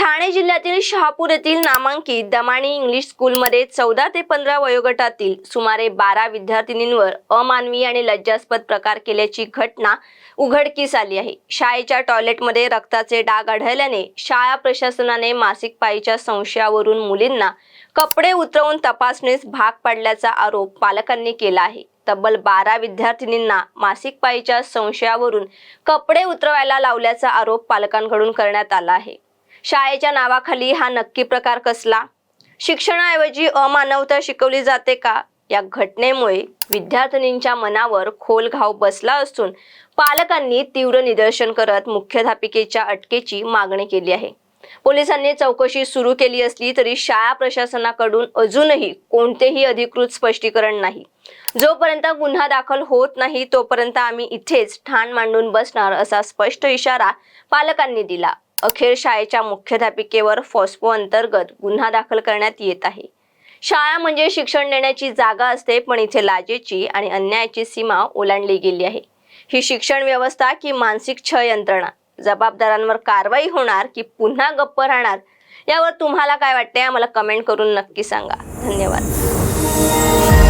ठाणे जिल्ह्यातील शहापूर येथील नामांकित दमाणी इंग्लिश स्कूलमध्ये चौदा ते पंधरा वयोगटातील सुमारे बारा विद्यार्थिनींवर अमानवी आणि लज्जास्पद प्रकार केल्याची घटना उघडकीस आली आहे. शाळेच्या टॉयलेटमध्ये रक्ताचे डाग आढळल्याने शाळा प्रशासनाने मासिक पाळीच्या संशयावरून मुलींना कपडे उतरवून तपासणीस भाग पाडल्याचा आरोप पालकांनी केला आहे. तब्बल बारा विद्यार्थिनींना मासिक पाळीच्या संशयावरून कपडे उतरवायला लावल्याचा आरोप पालकांकडून करण्यात आला आहे. शाळेच्या नावाखाली हा नक्की प्रकार कसला? शिक्षणाऐवजी अमानवता शिकवली जाते का? या घटनेमुळे विद्यार्थिनींच्या मनावर खोल घाव बसला असून पालकांनी तीव्र निदर्शन करत मुख्याध्यापिकेच्या अटकेची मागणी केली आहे. पोलिसांनी चौकशी सुरू केली असली तरी शाळा प्रशासनाकडून अजूनही कोणतेही अधिकृत स्पष्टीकरण नाही. जोपर्यंत गुन्हा दाखल होत नाही तोपर्यंत आम्ही इथेच ठाण मांडून बसणार असा स्पष्ट इशारा पालकांनी दिला. अखेर शाळेच्या मुख्याध्यापिकेवर फॉस्पो अंतर्गत गुन्हा दाखल करण्यात येत आहे. शाळा म्हणजे शिक्षण देण्याची जागा असते पण इथे लाजेची आणि अन्यायाची सीमा ओलांडली गेली आहे. ही शिक्षण व्यवस्था की मानसिक छळ यंत्रणा जबाबदारांवर कारवाई होणार की पुन्हा गप्प राहणार यावर तुम्हाला काय वाटते आम्हाला कमेंट करून नक्की सांगा. धन्यवाद.